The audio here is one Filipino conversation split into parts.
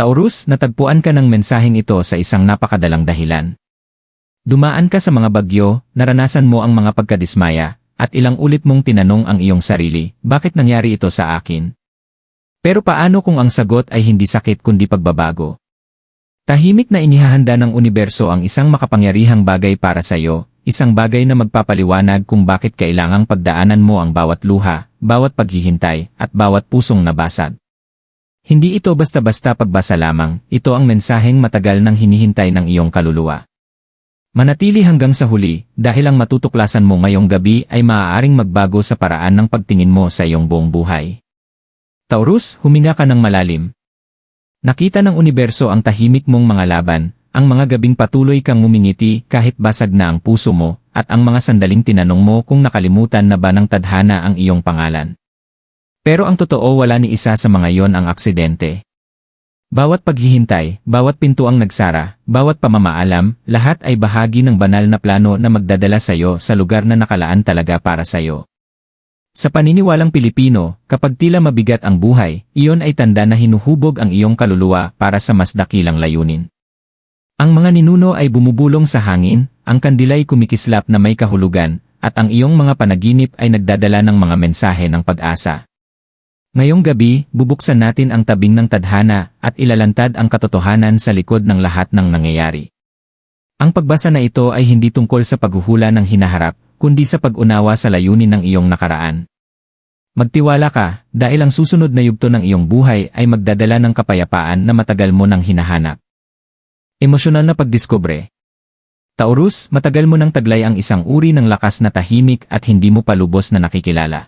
Taurus, natagpuan ka ng mensaheng ito sa isang napakadalang dahilan. Dumaan ka sa mga bagyo, naranasan mo ang mga pagkadismaya, at ilang ulit mong tinanong ang iyong sarili, bakit nangyari ito sa akin? Pero paano kung ang sagot ay hindi sakit kundi pagbabago? Tahimik na inihahanda ng universo ang isang makapangyarihang bagay para sa iyo, isang bagay na magpapaliwanag kung bakit kailangang pagdaanan mo ang bawat luha, bawat paghihintay, at bawat pusong nabasag. Hindi ito basta-basta pagbasa lamang, ito ang mensaheng matagal nang hinihintay ng iyong kaluluwa. Manatili hanggang sa huli, dahil ang matutuklasan mo ngayong gabi ay maaaring magbago sa paraan ng pagtingin mo sa iyong buong buhay. Taurus, huminga ka ng malalim. Nakita ng universo ang tahimik mong mga laban, ang mga gabing patuloy kang ngumingiti kahit basag na ang puso mo, at ang mga sandaling tinanong mo kung nakalimutan na ba ng tadhana ang iyong pangalan. Pero ang totoo wala ni isa sa mga yon ang aksidente. Bawat paghihintay, bawat pinto ang nagsara, bawat pamamaalam, lahat ay bahagi ng banal na plano na magdadala sa iyo sa lugar na nakalaan talaga para sa iyo. Sa paniniwalang Pilipino, kapag tila mabigat ang buhay, iyon ay tanda na hinuhubog ang iyong kaluluwa para sa mas dakilang layunin. Ang mga ninuno ay bumubulong sa hangin, ang kandilay kumikislap na may kahulugan, at ang iyong mga panaginip ay nagdadala ng mga mensahe ng pag-asa. Ngayong gabi, bubuksan natin ang tabing ng tadhana at ilalantad ang katotohanan sa likod ng lahat ng nangyayari. Ang pagbasa na ito ay hindi tungkol sa paghuhula ng hinaharap, kundi sa pag-unawa sa layunin ng iyong nakaraan. Magtiwala ka, dahil ang susunod na yugto ng iyong buhay ay magdadala ng kapayapaan na matagal mo nang hinahanap. Emosyonal na pagdiskubre Taurus, matagal mo nang taglay ang isang uri ng lakas na tahimik at hindi mo pa lubos na nakikilala.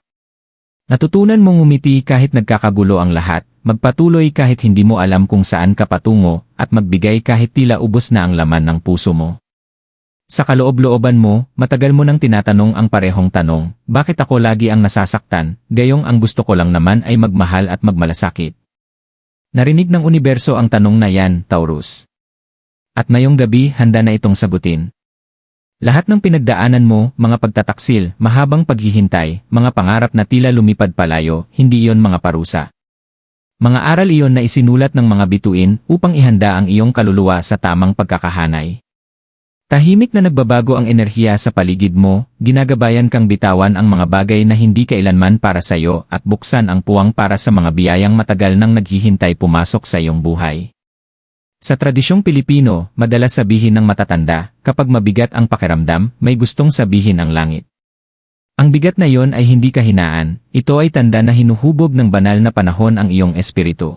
Natutunan mong umiti kahit nagkakagulo ang lahat, magpatuloy kahit hindi mo alam kung saan ka patungo, at magbigay kahit tila ubos na ang laman ng puso mo. Sa kaloob-looban mo, matagal mo nang tinatanong ang parehong tanong, bakit ako lagi ang nasasaktan, gayong ang gusto ko lang naman ay magmahal at magmalasakit. Narinig ng universo ang tanong na yan, Taurus. At ngayong gabi, handa na itong sagutin. Lahat ng pinagdaanan mo, mga pagtataksil, mahabang paghihintay, mga pangarap na tila lumipad palayo, hindi iyon mga parusa. Mga aral iyon na isinulat ng mga bituin upang ihanda ang iyong kaluluwa sa tamang pagkakahanay. Tahimik na nagbabago ang enerhiya sa paligid mo, ginagabayan kang bitawan ang mga bagay na hindi kailanman para sa iyo at buksan ang puwang para sa mga biyayang matagal nang naghihintay pumasok sa iyong buhay. Sa tradisyong Pilipino, madalas sabihin ng matatanda, kapag mabigat ang pakiramdam, may gustong sabihin ang langit. Ang bigat na yon ay hindi kahinaan, ito ay tanda na hinuhubog ng banal na panahon ang iyong espiritu.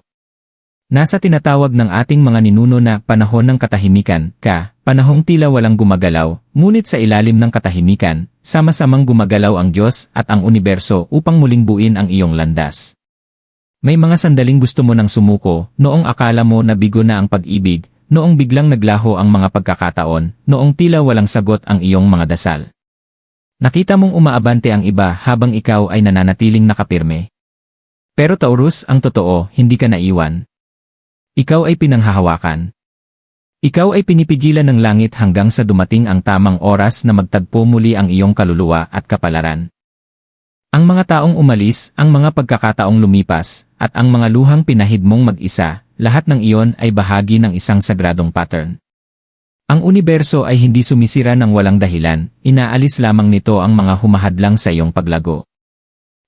Nasa tinatawag ng ating mga ninuno na panahon ng katahimikan, ka, panahong tila walang gumagalaw, ngunit sa ilalim ng katahimikan, sama-samang gumagalaw ang Diyos at ang universo upang muling buin ang iyong landas. May mga sandaling gusto mo nang sumuko, noong akala mo na bigo na ang pag-ibig, noong biglang naglaho ang mga pagkakataon, noong tila walang sagot ang iyong mga dasal. Nakita mong umaabante ang iba habang ikaw ay nananatiling nakapirme. Pero Taurus, ang totoo, hindi ka naiwan. Ikaw ay pinanghahawakan. Ikaw ay pinipigilan ng langit hanggang sa dumating ang tamang oras na magtagpo muli ang iyong kaluluwa at kapalaran. Ang mga taong umalis, ang mga pagkakataong lumipas, at ang mga luhang pinahid mong mag-isa, lahat ng iyon ay bahagi ng isang sagradong pattern. Ang universo ay hindi sumisira ng walang dahilan, inaalis lamang nito ang mga humahadlang sa iyong paglago.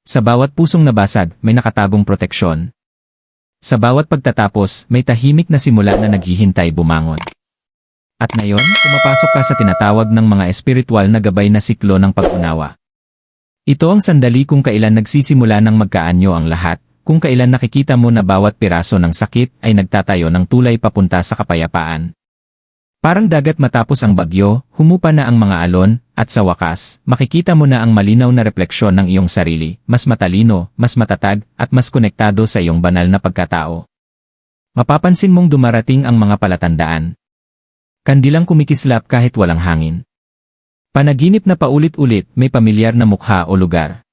Sa bawat pusong nabasag, may nakatagong proteksyon. Sa bawat pagtatapos, may tahimik na simula na naghihintay bumangon. At ngayon, pumapasok ka sa tinatawag ng mga espiritual na gabay na siklo ng pag-unawa. Ito ang sandali kung kailan nagsisimula ng magkaanyo ang lahat, kung kailan nakikita mo na bawat piraso ng sakit ay nagtatayo ng tulay papunta sa kapayapaan. Parang dagat matapos ang bagyo, humupa na ang mga alon, at sa wakas, makikita mo na ang malinaw na refleksyon ng iyong sarili, mas matalino, mas matatag, at mas konektado sa iyong banal na pagkatao. Mapapansin mong dumarating ang mga palatandaan. Kandilang kumikislap kahit walang hangin. Panaginip na paulit-ulit may pamilyar na mukha o lugar.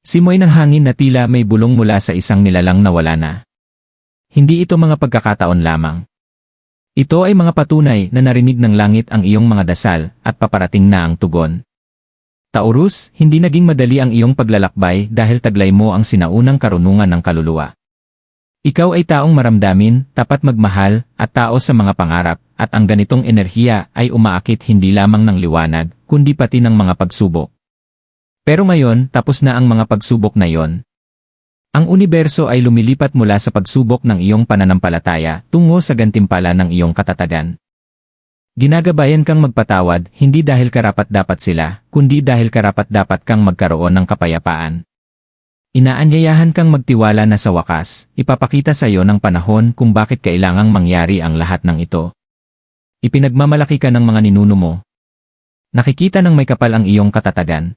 Simoy ng hangin na tila may bulong mula sa isang nilalang na wala na. Hindi ito mga pagkakataon lamang. Ito ay mga patunay na narinig ng langit ang iyong mga dasal at paparating na ang tugon. Taurus, hindi naging madali ang iyong paglalakbay dahil taglay mo ang sinaunang karunungan ng kaluluwa. Ikaw ay taong maramdamin, tapat magmahal, at tao sa mga pangarap, at ang ganitong enerhiya ay umaakit hindi lamang ng liwanag, kundi pati ng mga pagsubok. Pero ngayon, tapos na ang mga pagsubok na yon. Ang universo ay lumilipat mula sa pagsubok ng iyong pananampalataya tungo sa gantimpala ng iyong katatagan. Ginagabayan kang magpatawad hindi dahil karapat-dapat sila, kundi dahil karapat-dapat kang magkaroon ng kapayapaan. Inaanyayahan kang magtiwala na sa wakas, ipapakita sa iyo ng panahon kung bakit kailangang mangyari ang lahat ng ito. Ipinagmamalaki ka ng mga ninuno mo. Nakikita ng may kapal ang iyong katatagan.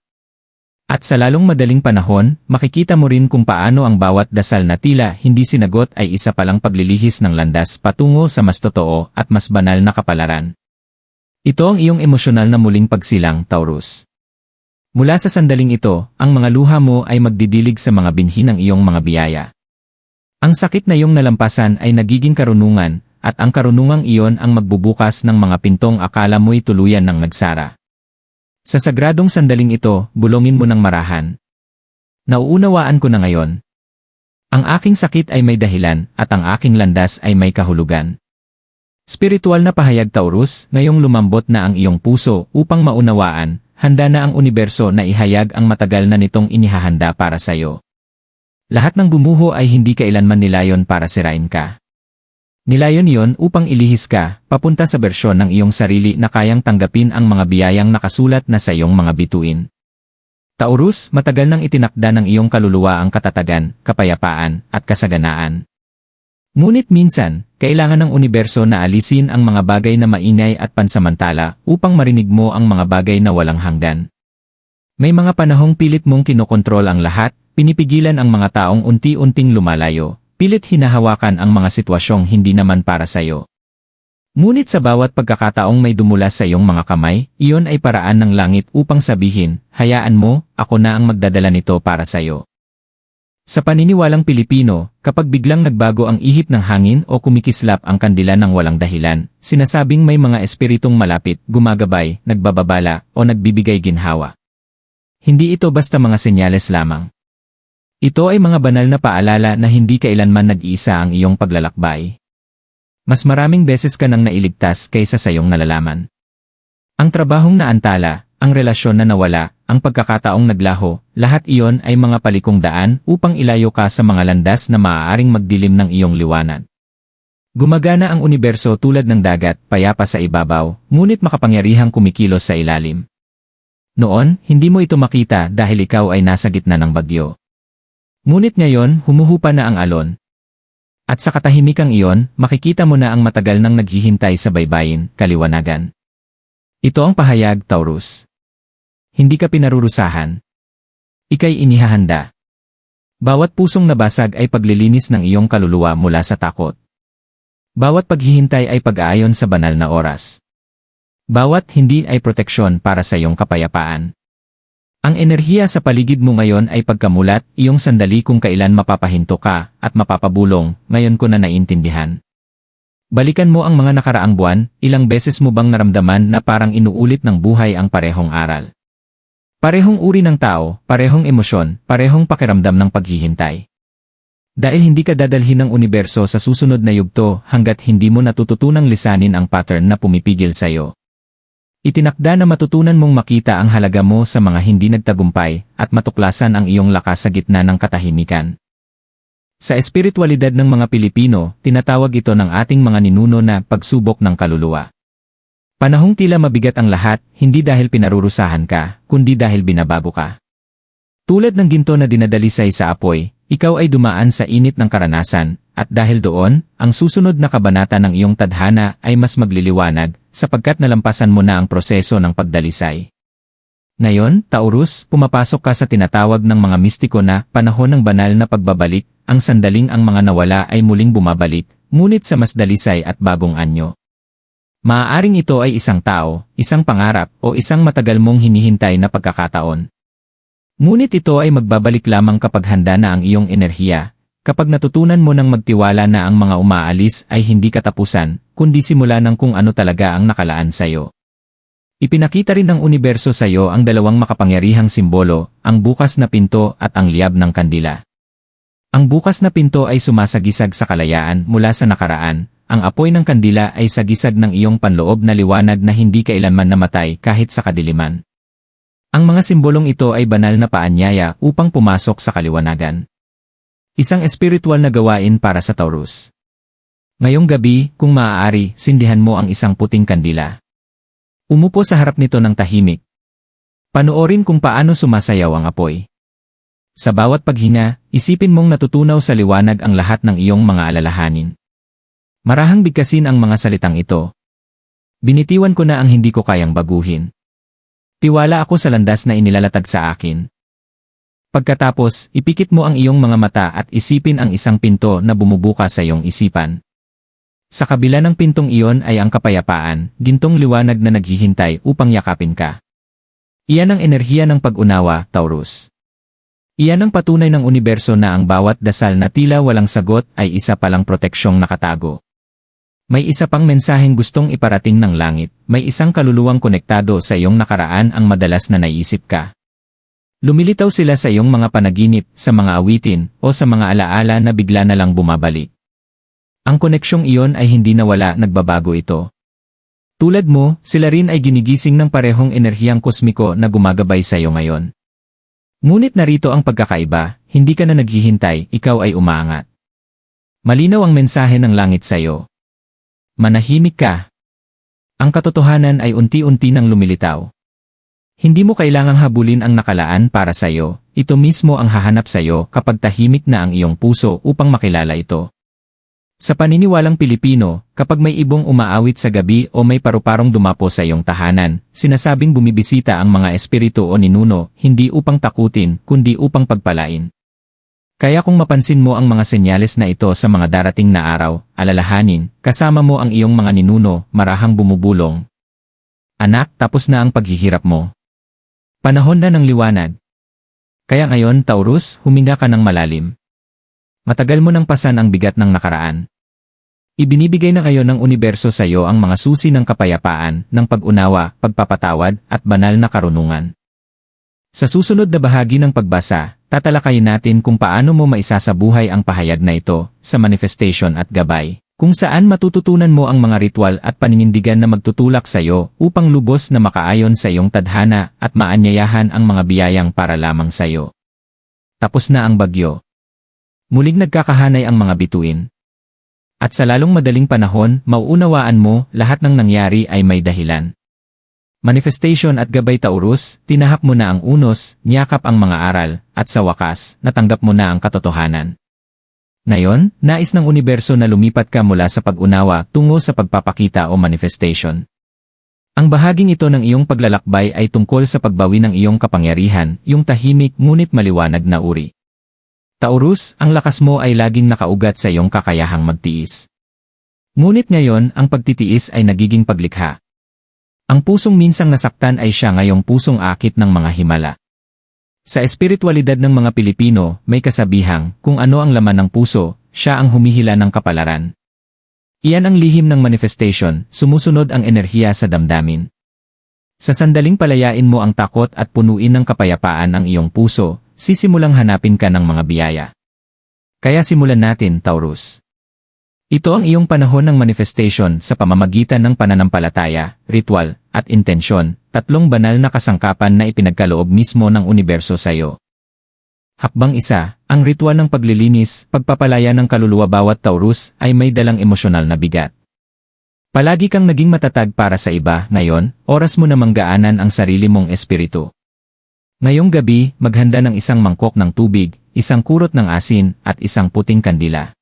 At sa lalong madaling panahon, makikita mo rin kung paano ang bawat dasal na tila hindi sinagot ay isa palang paglilihis ng landas patungo sa mas totoo at mas banal na kapalaran. Ito ang iyong emosyonal na muling pagsilang, Taurus. Mula sa sandaling ito, ang mga luha mo ay magdidilig sa mga binhi ng iyong mga biyaya. Ang sakit na iyong nalampasan ay nagiging karunungan, at ang karunungang iyon ang magbubukas ng mga pintong akala mo'y tuluyan ng nagsara. Sa sagradong sandaling ito, bulongin mo ng marahan. Nauunawaan ko na ngayon. Ang aking sakit ay may dahilan, at ang aking landas ay may kahulugan. Spiritual na pahayag Taurus, ngayong lumambot na ang iyong puso upang maunawaan, handa na ang universo na ihayag ang matagal na nitong inihahanda para sa iyo. Lahat ng bumuho ay hindi kailanman nilayon para sirain ka. Nilayon iyon upang ilihis ka, papunta sa bersyon ng iyong sarili na kayang tanggapin ang mga biyayang nakasulat na sa iyong mga bituin. Taurus, matagal nang itinakda ng iyong kaluluwa ang katatagan, kapayapaan, at kasaganaan. Ngunit minsan, kailangan ng universo na alisin ang mga bagay na maingay at pansamantala upang marinig mo ang mga bagay na walang hanggan. May mga panahong pilit mong kinokontrol ang lahat, pinipigilan ang mga taong unti-unting lumalayo, pilit hinahawakan ang mga sitwasyong hindi naman para sa iyo. Ngunit sa bawat pagkakataong may dumulas sa iyong mga kamay, iyon ay paraan ng langit upang sabihin, hayaan mo, ako na ang magdadala nito para sa iyo. Sa paniniwalang Pilipino, kapag biglang nagbago ang ihip ng hangin o kumikislap ang kandila ng walang dahilan, sinasabing may mga espiritong malapit, gumagabay, nagbababala, o nagbibigay ginhawa. Hindi ito basta mga senyales lamang. Ito ay mga banal na paalala na hindi kailanman nag-iisa ang iyong paglalakbay. Mas maraming beses ka nang nailigtas kaysa sa iyong nalalaman. Ang trabahong naantala, ang relasyon na nawala, ang pagkakataong naglaho, lahat iyon ay mga palikong daan upang ilayo ka sa mga landas na maaaring magdilim ng iyong liwanag. Gumagana ang universo tulad ng dagat, payapa sa ibabaw, ngunit makapangyarihang kumikilos sa ilalim. Noon, hindi mo ito makita dahil ikaw ay nasa gitna ng bagyo. Ngunit ngayon, humuhupa na ang alon. At sa katahimikang iyon, makikita mo na ang matagal nang naghihintay sa baybayin, kaliwanagan. Ito ang pahayag, Taurus. Hindi ka pinarurusahan. Ika'y inihahanda. Bawat pusong nabasag ay paglilinis ng iyong kaluluwa mula sa takot. Bawat paghihintay ay pag-aayon sa banal na oras. Bawat hindi ay proteksyon para sa iyong kapayapaan. Ang enerhiya sa paligid mo ngayon ay pagkamulat, iyong sandali kung kailan mapapahinto ka at mapapabulong, ngayon ko na naintindihan. Balikan mo ang mga nakaraang buwan, ilang beses mo bang naramdaman na parang inuulit ng buhay ang parehong aral? Parehong uri ng tao, parehong emosyon, parehong pakiramdam ng paghihintay. Dahil hindi ka dadalhin ng universo sa susunod na yugto hanggat hindi mo natututunang lisanin ang pattern na pumipigil sa'yo. Itinakda na matutunan mong makita ang halaga mo sa mga hindi nagtagumpay at matuklasan ang iyong lakas sa gitna ng katahimikan. Sa espiritualidad ng mga Pilipino, tinatawag ito ng ating mga ninuno na pagsubok ng kaluluwa. Panahong tila mabigat ang lahat, hindi dahil pinarurusahan ka, kundi dahil binabago ka. Tulad ng ginto na dinadalisay sa apoy, ikaw ay dumaan sa init ng karanasan, at dahil doon, ang susunod na kabanata ng iyong tadhana ay mas magliliwanag, sapagkat nalampasan mo na ang proseso ng pagdalisay. Ngayon, Taurus, pumapasok ka sa tinatawag ng mga mistiko na panahon ng banal na pagbabalik, ang sandaling ang mga nawala ay muling bumabalik, ngunit sa mas dalisay at bagong anyo. Maaaring ito ay isang tao, isang pangarap, o isang matagal mong hinihintay na pagkakataon. Ngunit ito ay magbabalik lamang kapag handa na ang iyong enerhiya, kapag natutunan mo nang magtiwala na ang mga umaalis ay hindi katapusan, kundi simula ng kung ano talaga ang nakalaan sa iyo. Ipinakita rin ng universo sa iyo ang dalawang makapangyarihang simbolo, ang bukas na pinto at ang liyab ng kandila. Ang bukas na pinto ay sumasagisag sa kalayaan mula sa nakaraan, ang apoy ng kandila ay sagisag ng iyong panloob na liwanag na hindi kailanman namatay kahit sa kadiliman. Ang mga simbolong ito ay banal na paanyaya upang pumasok sa kaliwanagan. Isang espiritual na gawain para sa Taurus. Ngayong gabi, kung maaari, sindihan mo ang isang puting kandila. Umupo sa harap nito ng tahimik. Panoorin kung paano sumasayaw ang apoy. Sa bawat paghinga, isipin mong natutunaw sa liwanag ang lahat ng iyong mga alalahanin. Marahang bigkasin ang mga salitang ito. Binitiwan ko na ang hindi ko kayang baguhin. Tiwala ako sa landas na inilalatag sa akin. Pagkatapos, ipikit mo ang iyong mga mata at isipin ang isang pinto na bumubuka sa iyong isipan. Sa kabila ng pintong iyon ay ang kapayapaan, gintong liwanag na naghihintay upang yakapin ka. Iyan ang enerhiya ng pag-unawa, Taurus. Iyan ang patunay ng universo na ang bawat dasal na tila walang sagot ay isa palang proteksyong nakatago. May isa pang mensaheng gustong iparating ng langit, may isang kaluluwang konektado sa iyong nakaraan ang madalas na naisip ka. Lumilitaw sila sa iyong mga panaginip, sa mga awitin, o sa mga alaala na bigla na lang bumabalik. Ang koneksyong iyon ay hindi nawala, nagbabago ito. Tulad mo, sila rin ay ginigising ng parehong enerhiyang kosmiko na gumagabay sa iyo ngayon. Ngunit narito ang pagkakaiba, hindi ka na naghihintay, ikaw ay umaangat. Malinaw ang mensahe ng langit sa iyo. Manahimik ka. Ang katotohanan ay unti-unti nang lumilitaw. Hindi mo kailangang habulin ang nakalaan para sa iyo, ito mismo ang hahanap sa iyo kapag tahimik na ang iyong puso upang makilala ito. Sa paniniwalang Pilipino, kapag may ibong umaawit sa gabi o may paru-parong dumapo sa iyong tahanan, sinasabing bumibisita ang mga espiritu o ninuno, hindi upang takutin, kundi upang pagpalain. Kaya kung mapansin mo ang mga senyales na ito sa mga darating na araw, alalahanin, kasama mo ang iyong mga ninuno, marahang bumubulong. Anak, tapos na ang paghihirap mo. Panahon na ng liwanag. Kaya ngayon, Taurus, huminga ka ng malalim. Matagal mo nang pasan ang bigat ng nakaraan. Ibinibigay na kayo ng universo sa iyo ang mga susi ng kapayapaan, ng pag-unawa, pagpapatawad, at banal na karunungan. Sa susunod na bahagi ng pagbasa, tatalakayin natin kung paano mo maisasabuhay ang pahayag na ito sa manifestation at gabay kung saan matututunan mo ang mga ritual at paninindigan na magtutulak sa iyo upang lubos na makaayon sa iyong tadhana at maanyayahan ang mga biyayang para lamang sa iyo. Tapos na ang bagyo. Muling nagkakahanay ang mga bituin. At sa lalong madaling panahon, mauunawaan mo lahat ng nangyari ay may dahilan. Manifestation at gabay Taurus, tinahak mo na ang unos, niyakap ang mga aral, at sa wakas, natanggap mo na ang katotohanan. Ngayon, nais ng universo na lumipat ka mula sa pag-unawa tungo sa pagpapakita o manifestation. Ang bahaging ito ng iyong paglalakbay ay tungkol sa pagbawi ng iyong kapangyarihan, yung tahimik ngunit maliwanag na uri. Taurus, ang lakas mo ay laging nakaugat sa iyong kakayahang magtiis. Ngunit ngayon, ang pagtitiis ay nagiging paglikha. Ang pusong minsang nasaktan ay siya ngayong pusong akit ng mga himala. Sa espiritualidad ng mga Pilipino, may kasabihang, kung ano ang laman ng puso, siya ang humihila ng kapalaran. Iyan ang lihim ng manifestation, sumusunod ang enerhiya sa damdamin. Sa sandaling palayain mo ang takot at punuin ng kapayapaan ang iyong puso, sisimulang hanapin ka ng mga biyaya. Kaya simulan natin, Taurus. Ito ang iyong panahon ng manifestation sa pamamagitan ng pananampalataya, ritual, at intensyon, tatlong banal na kasangkapan na ipinagkaloob mismo ng universo sa iyo. Hakbang isa, ang ritual ng paglilinis, pagpapalaya ng kaluluwa bawat Taurus ay may dalang emosyonal na bigat. Palagi kang naging matatag para sa iba, ngayon, oras mo na manggaanan ang sarili mong espiritu. Ngayong gabi, maghanda ng isang mangkok ng tubig, isang kurot ng asin, at isang puting kandila.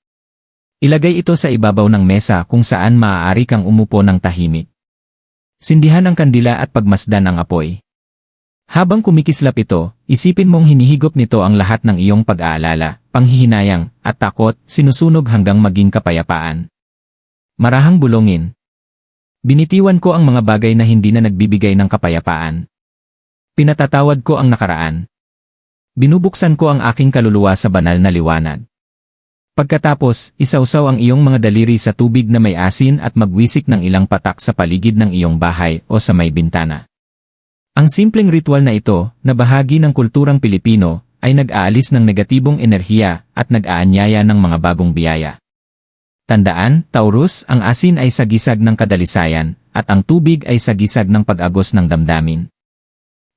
Ilagay ito sa ibabaw ng mesa kung saan maaari kang umupo ng tahimik. Sindihan ang kandila at pagmasdan ang apoy. Habang kumikislap ito, isipin mong hinihigop nito ang lahat ng iyong pag-aalala, panghihinayang, at takot, sinusunog hanggang maging kapayapaan. Marahang bulongin. Binitiwan ko ang mga bagay na hindi na nagbibigay ng kapayapaan. Pinatatawad ko ang nakaraan. Binubuksan ko ang aking kaluluwa sa banal na liwanag. Pagkatapos, isawsaw ang iyong mga daliri sa tubig na may asin at magwisik ng ilang patak sa paligid ng iyong bahay o sa may bintana. Ang simpleng ritual na ito, na bahagi ng kulturang Pilipino, ay nag-aalis ng negatibong enerhiya at nag-aanyaya ng mga bagong biyaya. Tandaan, Taurus, ang asin ay sagisag ng kadalisayan, at ang tubig ay sagisag ng pag-agos ng damdamin.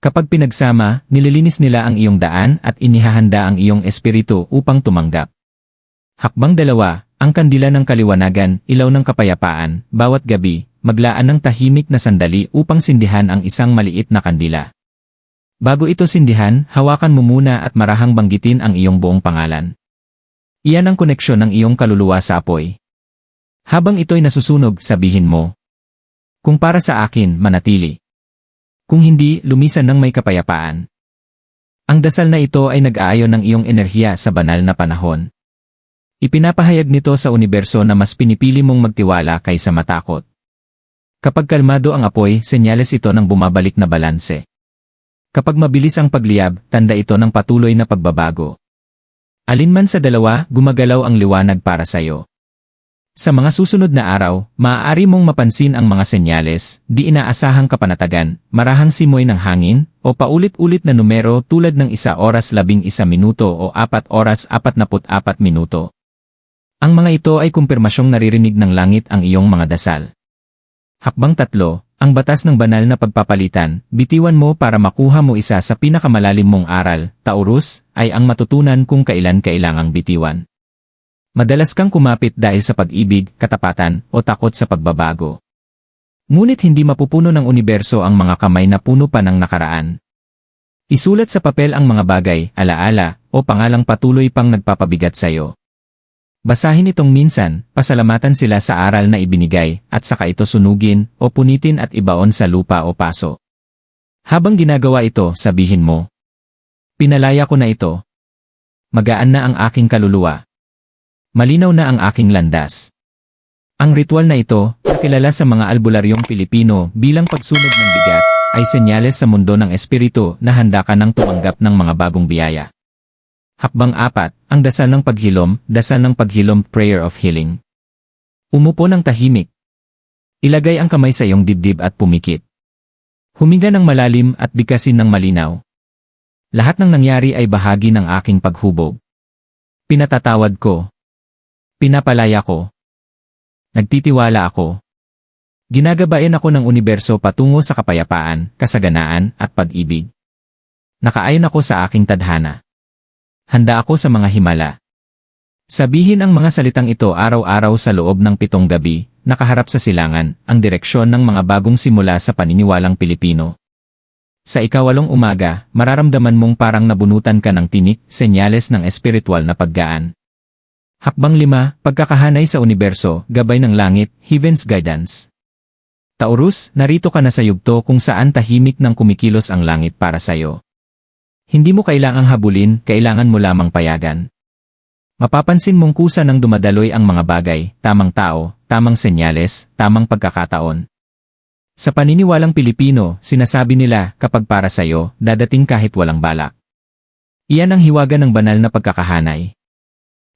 Kapag pinagsama, nililinis nila ang iyong daan at inihahanda ang iyong espiritu upang tumanggap. Hakbang dalawa, ang kandila ng kaliwanagan, ilaw ng kapayapaan, bawat gabi, maglaan ng tahimik na sandali upang sindihan ang isang maliit na kandila. Bago ito sindihan, hawakan mo muna at marahang banggitin ang iyong buong pangalan. Iyan ang koneksyon ng iyong kaluluwa sa apoy. Habang ito'y nasusunog, sabihin mo, Kung para sa akin, manatili. Kung hindi, lumisan ng may kapayapaan. Ang dasal na ito ay nag-aayon ng iyong enerhiya sa banal na panahon. Ipinapahayag nito sa universo na mas pinipili mong magtiwala kaysa matakot. Kapag kalmado ang apoy, senyales ito ng bumabalik na balanse. Kapag mabilis ang pagliyab, tanda ito ng patuloy na pagbabago. Alinman sa dalawa, gumagalaw ang liwanag para sa iyo. Sa mga susunod na araw, maaari mong mapansin ang mga senyales, di inaasahang kapanatagan, marahang simoy ng hangin, o paulit-ulit na numero tulad ng isa oras labing isa minuto o apat oras apat naput apat minuto. Ang mga ito ay kumpirmasyong naririnig ng langit ang iyong mga dasal. Hakbang tatlo, ang batas ng banal na pagpapalitan, bitiwan mo para makuha mo isa sa pinakamalalim mong aral, Taurus, ay ang matutunan kung kailan kailangang bitiwan. Madalas kang kumapit dahil sa pag-ibig, katapatan, o takot sa pagbabago. Ngunit hindi mapupuno ng universo ang mga kamay na puno pa ng nakaraan. Isulat sa papel ang mga bagay, alaala, o pangalang patuloy pang nagpapabigat sa iyo. Basahin itong minsan, pasalamatan sila sa aral na ibinigay, at saka ito sunugin, o punitin at ibaon sa lupa o paso. Habang ginagawa ito, sabihin mo, Pinalaya ko na ito. Magaan na ang aking kaluluwa. Malinaw na ang aking landas. Ang ritual na ito, nakilala sa mga albularyong Pilipino bilang pagsunog ng bigat, ay senyales sa mundo ng espiritu na handa ka ng tumanggap ng mga bagong biyaya. Hakbang apat, ang dasal ng paghilom, dasal ng paghilom prayer of healing. Umupo ng tahimik. Ilagay ang kamay sa iyong dibdib at pumikit. Huminga ng malalim at bigkasin ng malinaw. Lahat ng nangyari ay bahagi ng aking paghubog. Pinatatawad ko. Pinapalaya ko. Nagtitiwala ako. Ginagabayan ako ng universo patungo sa kapayapaan, kasaganaan, at pag-ibig. Nakaayon ako sa aking tadhana. Handa ako sa mga himala. Sabihin ang mga salitang ito araw-araw sa loob ng pitong gabi, nakaharap sa silangan, ang direksyon ng mga bagong simula sa paniniwalang Pilipino. Sa ikawalong umaga, mararamdaman mong parang nabunutan ka ng tinik, senyales ng espiritual na paggaan. Hakbang lima, pagkakahanay sa universo, gabay ng langit, heaven's guidance. Taurus, narito ka na sa yugto kung saan tahimik ng kumikilos ang langit para sa'yo. Hindi mo kailangang habulin, kailangan mo lamang payagan. Mapapansin mong kusa ng dumadaloy ang mga bagay, tamang tao, tamang senyales, tamang pagkakataon. Sa paniniwalang Pilipino, sinasabi nila, kapag para sa'yo, dadating kahit walang balak. Iyan ang hiwaga ng banal na pagkakahanay.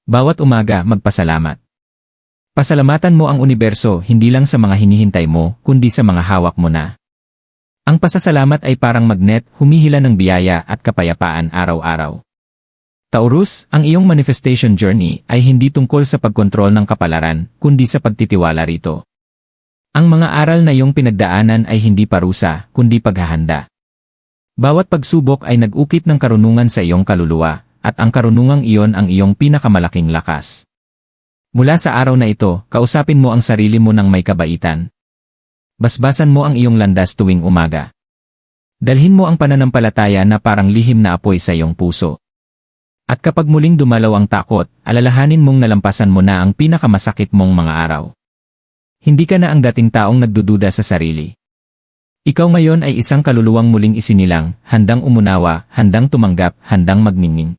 Bawat umaga, magpasalamat. Pasalamatan mo ang universo hindi lang sa mga hinihintay mo, kundi sa mga hawak mo na. Ang pasasalamat ay parang magnet, humihila ng biyaya at kapayapaan araw-araw. Taurus, ang iyong manifestation journey ay hindi tungkol sa pagkontrol ng kapalaran, kundi sa pagtitiwala rito. Ang mga aral na iyong pinagdaanan ay hindi parusa, kundi paghahanda. Bawat pagsubok ay nag-ukit ng karunungan sa iyong kaluluwa, at ang karunungang iyon ang iyong pinakamalaking lakas. Mula sa araw na ito, kausapin mo ang sarili mo ng may kabaitan, Basbasan mo ang iyong landas tuwing umaga. Dalhin mo ang pananampalataya na parang lihim na apoy sa iyong puso. At kapag muling dumalaw ang takot, alalahanin mong nalampasan mo na ang pinakamasakit mong mga araw. Hindi ka na ang dating taong nagdududa sa sarili. Ikaw ngayon ay isang kaluluwang muling isinilang, handang umunawa, handang tumanggap, handang magminging.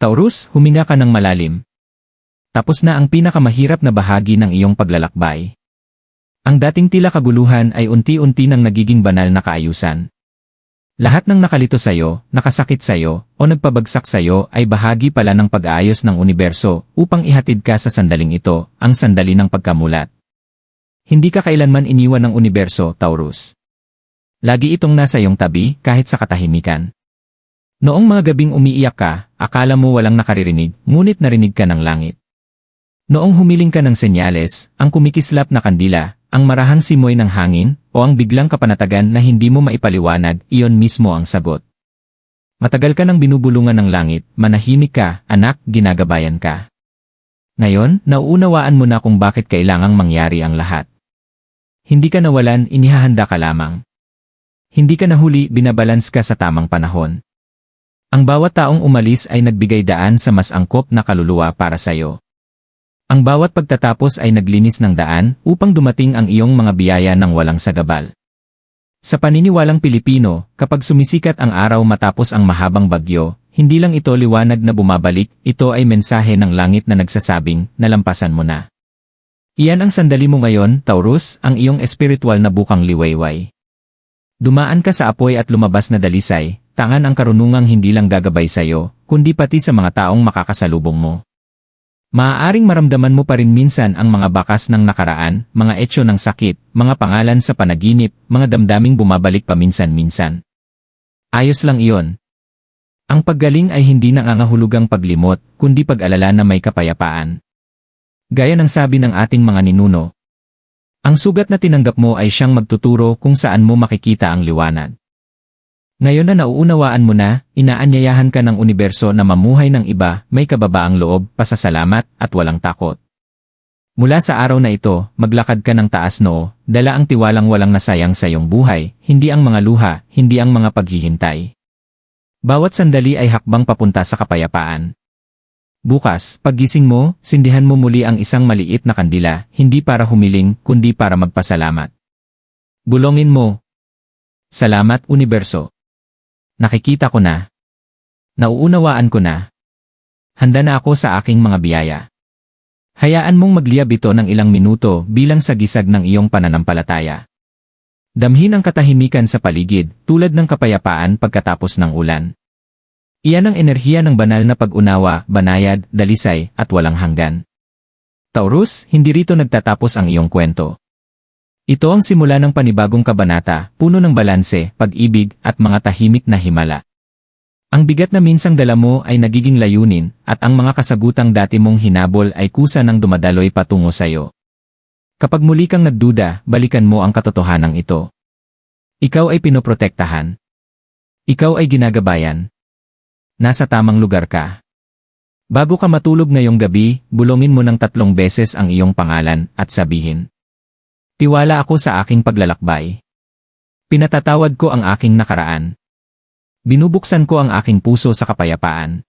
Taurus, huminga ka ng malalim. Tapos na ang pinakamahirap na bahagi ng iyong paglalakbay. Ang dating tila kaguluhan ay unti-unti nang nagiging banal na kaayusan. Lahat ng nakalito sa'yo, nakasakit sa'yo, o nagpabagsak sa'yo ay bahagi pala ng pag-aayos ng universo upang ihatid ka sa sandaling ito, ang sandali ng pagkamulat. Hindi ka kailanman iniwan ng universo, Taurus. Lagi itong nasa iyong tabi kahit sa katahimikan. Noong mga gabing umiiyak ka, akala mo walang nakaririnig, ngunit narinig ka ng langit. Noong humiling ka ng senyales, ang kumikislap na kandila, ang marahang simoy ng hangin, o ang biglang kapanatagan na hindi mo maipaliwanag, iyon mismo ang sagot. Matagal ka nang binubulungan ng langit, manahimik ka, anak, ginagabayan ka. Ngayon, nauunawaan mo na kung bakit kailangang mangyari ang lahat. Hindi ka nawalan, inihahanda ka lamang. Hindi ka nahuli, binabalans ka sa tamang panahon. Ang bawat taong umalis ay nagbigay daan sa mas angkop na kaluluwa para sa'yo. Ang bawat pagtatapos ay naglinis ng daan upang dumating ang iyong mga biyaya ng walang sagabal. Sa paniniwalang Pilipino, kapag sumisikat ang araw matapos ang mahabang bagyo, hindi lang ito liwanag na bumabalik, ito ay mensahe ng langit na nagsasabing, nalampasan mo na. Iyan ang sandali mo ngayon, Taurus, ang iyong espiritual na bukang liwayway. Dumaan ka sa apoy at lumabas na dalisay, tangan ang karunungang hindi lang gagabay sa'yo, kundi pati sa mga taong makakasalubong mo. Maaaring maramdaman mo pa rin minsan ang mga bakas ng nakaraan, mga etyo ng sakit, mga pangalan sa panaginip, mga damdaming bumabalik paminsan-minsan. Ayos lang iyon. Ang paggaling ay hindi nangangahulugang paglimot, kundi pag-alala na may kapayapaan. Gaya ng sabi ng ating mga ninuno, ang sugat na tinanggap mo ay siyang magtuturo kung saan mo makikita ang liwanag. Ngayon na nauunawaan mo na, inaanyayahan ka ng universo na mamuhay ng iba, may kababaang loob, pasasalamat, at walang takot. Mula sa araw na ito, maglakad ka ng taas noo, dala ang tiwalang walang nasayang sa iyong buhay, hindi ang mga luha, hindi ang mga paghihintay. Bawat sandali ay hakbang papunta sa kapayapaan. Bukas, paggising mo, sindihan mo muli ang isang maliit na kandila, hindi para humiling, kundi para magpasalamat. Bulongin mo. Salamat, Universo. Nakikita ko na. Nauunawaan ko na. Handa na ako sa aking mga biyaya. Hayaan mong magliyab ito ng ilang minuto bilang sagisag ng iyong pananampalataya. Damhin ang katahimikan sa paligid tulad ng kapayapaan pagkatapos ng ulan. Iyan ang enerhiya ng banal na pag-unawa, banayad, dalisay, at walang hanggan. Taurus, hindi rito nagtatapos ang iyong kwento. Ito ang simula ng panibagong kabanata, puno ng balanse, pag-ibig, at mga tahimik na himala. Ang bigat na minsang dala mo ay nagiging layunin, at ang mga kasagutang dati mong hinabol ay kusa ng dumadaloy patungo sa'yo. Kapag muli kang nagduda, balikan mo ang katotohanan ito. Ikaw ay pinoprotektahan. Ikaw ay ginagabayan. Nasa tamang lugar ka. Bago ka matulog ngayong gabi, bulongin mo ng tatlong beses ang iyong pangalan at sabihin, Tiwala ako sa aking paglalakbay. Pinatatawad ko ang aking nakaraan. Binubuksan ko ang aking puso sa kapayapaan.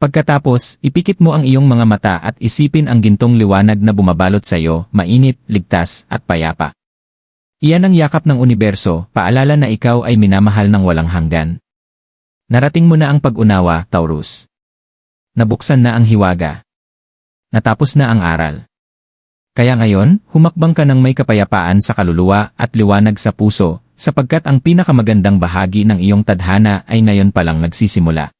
Pagkatapos, ipikit mo ang iyong mga mata at isipin ang gintong liwanag na bumabalot sa iyo, mainit, ligtas, at payapa. Iyan ang yakap ng universo, paalala na ikaw ay minamahal ng walang hanggan. Narating mo na ang pag-unawa, Taurus. Nabuksan na ang hiwaga. Natapos na ang aral. Kaya ngayon, humakbang ka ng may kapayapaan sa kaluluwa at liwanag sa puso, sapagkat ang pinakamagandang bahagi ng iyong tadhana ay ngayon palang nagsisimula.